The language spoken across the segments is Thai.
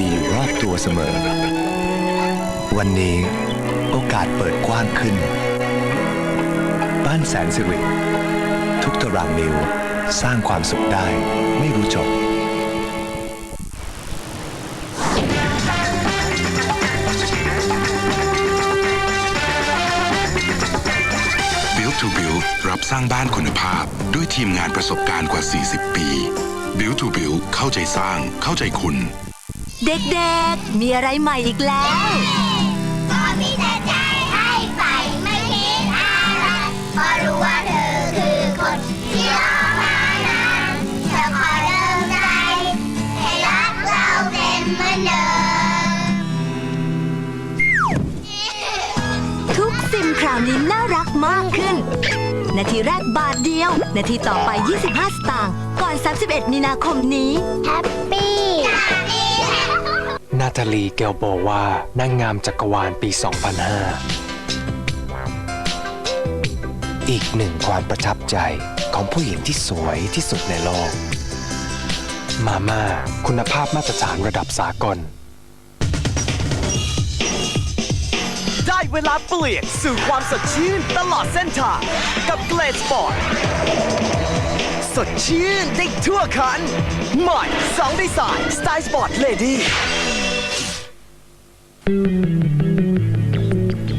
ดีๆอยู่รอบตัวเสมอ วันนี้โอกาสเปิดกว้างขึ้น บ้านแสนสิริทุกตารางนิ้วสร้างความสุขได้ไม่รู้จบ Build to Build รับสร้างบ้านคุณภาพ ด้วยทีมงานประสบการณ์กว่า 40 ปี Build to Build เข้าใจสร้างเข้าใจคุณ เด็กๆ มีอะไรใหม่อีกแล้วก็มีแต่ใจให้ไปไม่คิดอะไรเพราะรู้ว่าเธอคือคนที่รอมานานเธอขอเริ่มใจให้รักเราเป็นเหมือนเดิมทุกซิมคราวนี้น่ารักมากขึ้น นาทีแรกบาทเดียว นาทีต่อไป 25 สตางค์ ก่อน 31 มีนาคมนี้ แฮปปี้ นาตาลีเกลโบวานางงามจักรวาลปี 2005 อีกหนึ่งความประทับใจของผู้หญิงที่สวยที่สุดในโลก มาม่าคุณภาพมาตรฐานระดับสากล ได้เวลาเปลี่ยนสู่ความสดชื่นตลอดเส้นทางกับเกรดสปอร์ตสดชื่นได้ทั่วคัน ใหม่สองดีไซน์สไตล์สปอร์ตเลดี้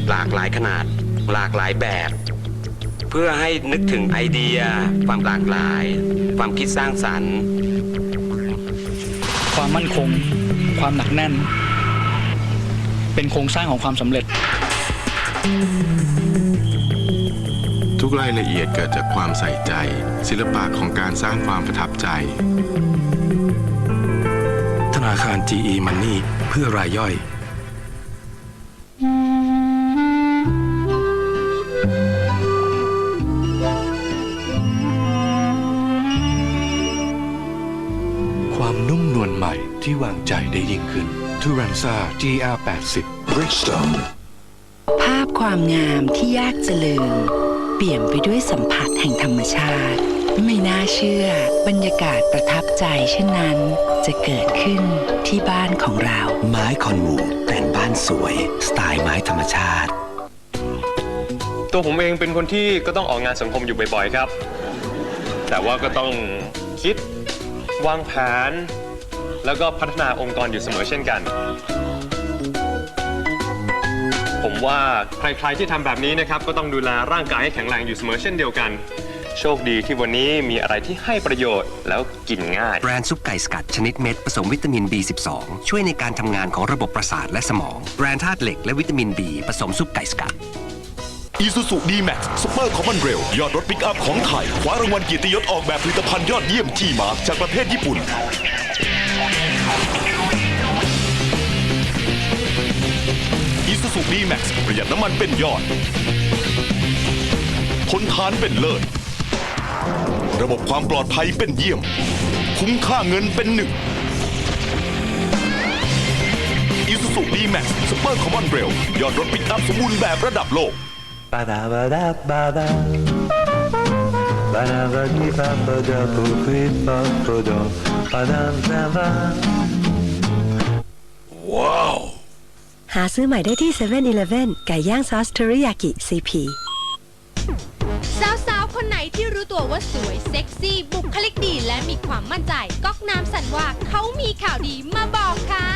หลากหลายขนาด หลากหลายแบบ เพื่อให้นึกถึงไอเดีย ความหลากหลาย ความคิดสร้างสรรค์ ความมั่นคง ความหนักแน่น เป็นโครงสร้างของความสำเร็จ ทุกรายละเอียดเกิดจากความใส่ใจ ศิลปะของการสร้างความประทับใจ ธนาคาร GE Money เพื่อรายย่อย ความนุ่มนวลใหม่ที่วางใจได้ยิ่งขึ้น t u r a n z a GR80 Bridgestone ภาพความงามที่ยากจะลืม เปี่ยมไปด้วยสัมผัสแห่งธรรมชาติ ไม่น่าเชื่อบรรยากาศประทับใจเช่นนั้น จะเกิดขึ้นที่บ้านของเรา ไม้คอนวูดแต่งบ้านสวย สไตล์ไม้ธรรมชาติ ตัวผมเองเป็นคนที่ก็ต้องออกงานสังคมอยู่บ่อยๆครับ แต่ว่าก็ต้องคิดวางแผน แล้วก็พัฒนาองค์กรอยู่เสมอเช่นกัน ผมว่าใครๆที่ทำแบบนี้นะครับก็ต้องดูแลร่างกายให้แข็งแรงอยู่เสมอเช่นเดียวกัน โชคดีที่วันนี้มีอะไรที่ให้ประโยชน์แล้วกินง่าย แบรนด์ซุปไก่สกัดชนิดเม็ดผสมวิตามิน B12 ช่วยในการทำงานของระบบประสาทและสมอง แบรนด์ธาตุเหล็กและวิตามิน B ผสมซุปไก่สกัด Isuzu D-Max Super Common Rail ยอดรถปิกอัพของไทยคว้ารางวัลเกียรติยศออกแบบผลิตภัณฑ์ยอดเยี่ยมที่มาจากประเทศญี่ปุ่น Isuzu D-Max ประหยัดน้ำมันเป็นยอดทนทานเป็นเลิศ ระบบความปลอดภัยเป็นเยี่ยม คุ้มค่าเงินเป็นหนึ่ง Isuzu D-Max Super Common Rail ยอดรถปิกอัพสมบูรณ์แบบระดับโลกหาซื้อใหม่ได้ที่7 e เ e ่ e อไก่ย่างซอสเทอริยากิซีพีสาวๆ คนไหนที่รู้ตัวว่าสวยเซ็กซี่ บุคลิกดีและมีความมั่นใจ ก๊อกน้ำสันว่าเขามีข่าวดีมาบอกค่ะ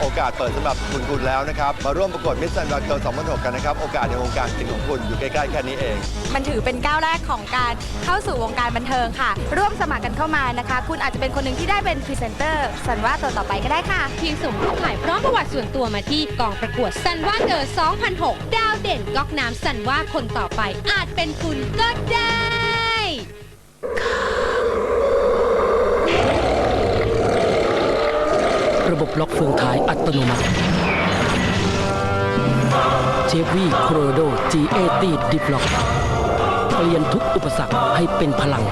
โอกาสเปิดสำหรับคุณคุณแล้วนะครับ มาร่วมประกวดมิสซันดักเกิล2006กันนะครับ โอกาสในวงการจริงของคุณอยู่ใกล้ๆแค่นี้เอง มันถือเป็นก้าวแรกของการเข้าสู่วงการบันเทิงค่ะ ร่วมสมัครกันเข้ามานะคะ คุณอาจจะเป็นคนหนึ่งที่ได้เป็นพรีเซนเตอร์สันว่าตัวต่อไปก็ได้ค่ะ เพียงส่งรูปถ่ายพร้อมประวัติส่วนตัวมาที่กองประกวดสันว่าเกิด2006ดาว เด่นก๊อกน้ำสันว่าคนต่อไปอาจเป็นคุณก็ได้ ระบบล็อกเฟืองท้ายอัตโนมัติ เชฟวี่โครโด G80 ดิฟล็อก เปลี่ยนทุกอุปสรรคให้เป็นพลัง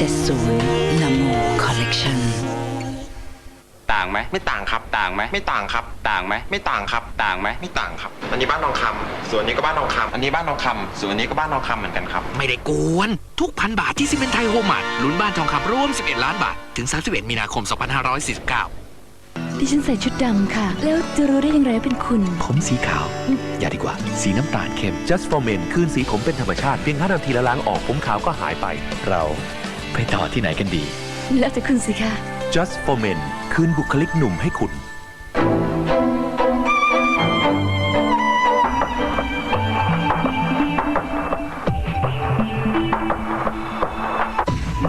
7370 Namo Collection ต่างไหมไม่ต่างครับ ต่างางไหมไม่ต่างครับ ต่างไหมไม่ต่างครับ ต่างไหมไม่ต่างครับ อันนี้บ้านทองคำส่วนนี้ก็บ้านทองคำอันนี้บ้านทองคำส่วนอันนี้ก็บ้านทองคำเหมือนกันครับ ไม่ได้กวน ทุกพันบาทที่ซีเมนต์ไทยโฮมมาร์ทลุ้นบ้านทองคำร่วม 11 ล้านบาท ถึง 31 มีนาคม 2549 ดิฉันใส่ชุดดำค่ะ แล้วจะรู้ได้อย่างไรว่าเป็นคุณ ผมสีขาว อย่าดีกว่า สีน้ำตาลเข้ม Just for Men คืนสีผมเป็นธรรมชาติ เพียง5นาทีและล้างออกผมขาวก็หายไป เรา ไปต่อที่ไหนกันดี แล้วแต่คุณสิคะ Just for Men คืนบุคลิกหนุ่มให้คุณ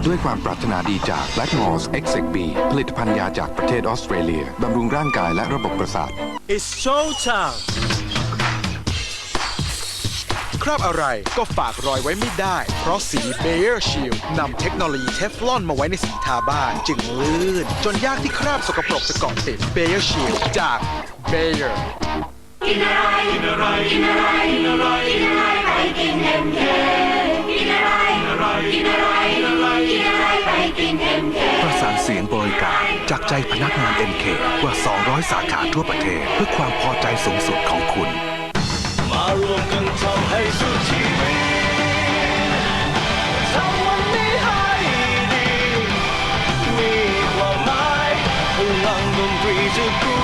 ด้วยความปรารถนาดีจาก Blackmores e x e c b ผลิตภัณฑ์ยาจากประเทศออสเตรเลีย บำรุงร่างกายและระบบประสาท It's show time คราบอะไรก็ฝากรอยไว้ไม่ได้ เพราะสี Bayer Shield นำเทคโนโลยีเทฟลอนมาไว้ในสีทาบ้าน จึงลื่น จนยากที่คราบสกปรกจะเกาะติด Bayer Shield จาก Bayer กินอะไรกินอะไรกินอะไรกินอะไรกินอะไรไปกิน MK กินอะไรกินอะไรกินอะไรกินอะไรกินอะไรไปกิน MK ประสานเสียงบริการ จากใจพนักงาน MK กว่า 200 สาขาทั่วประเทศ เพื่อความพอใจสูงสุดของคุณ มารวมกันทำให้ สุดชีวิตทำวันนี้ให้ดี มีความหมายพลังดนตรีจะกู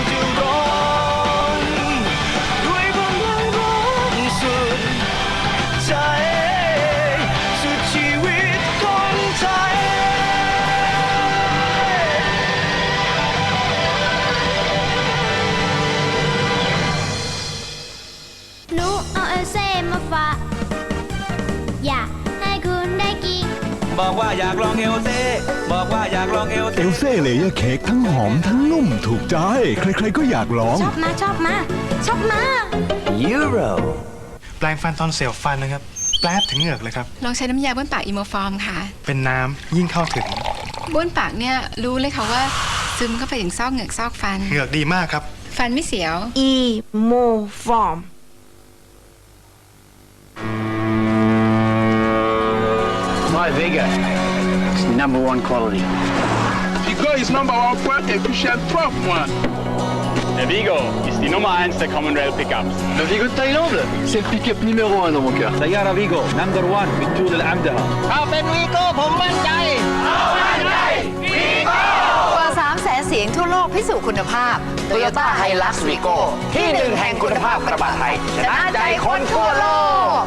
บอกว่าอยากลองเอลเซ่บอกว่าอยากลองเอลเอลเซ่เลเยอร์เค้กทั้งหอมทั้งนุ่มถูกใจ ใครๆก็อยากลอง ชอบมาชอบมาชอบมายูโรแปลงฟันตอนเสียวฟันนะครับ แป๊บถึงเหงือกเลยครับ ลองใช้น้ำยาบ้วนปากอีโมฟอร์มค่ะ เป็นน้ำยิ่งเข้าถึง บ้วนปากเนี่ยรู้เลยค่ะว่า ซึมเข้าไปถึงซอกเหงือกซอกฟัน เหงือกดีมากครับ ฟันไม่เสียว อีโมฟอร์ม My Vega. It's number one quality. Vigo ist Number One Quality Efficient Top One. Le Vigo ist die Nummer 1 der Common Rail Pickups. Le Vigo de Thaïlande, c'est le pick-up numéro 1 dans mon cœur. Sayara Vigo, number 1 with Tour de l'Amdaha. เอาเป็นวีโก้ผมมั่นใจเอามั่นใจวีโก้กว่า3แสนเสียงทั่วโลกพิสูจน์คุณภาพ Toyota Hilux Vigo ที่หนึ่งแห่งคุณภาพกระบะไทยชนะใจคนทั่วโลก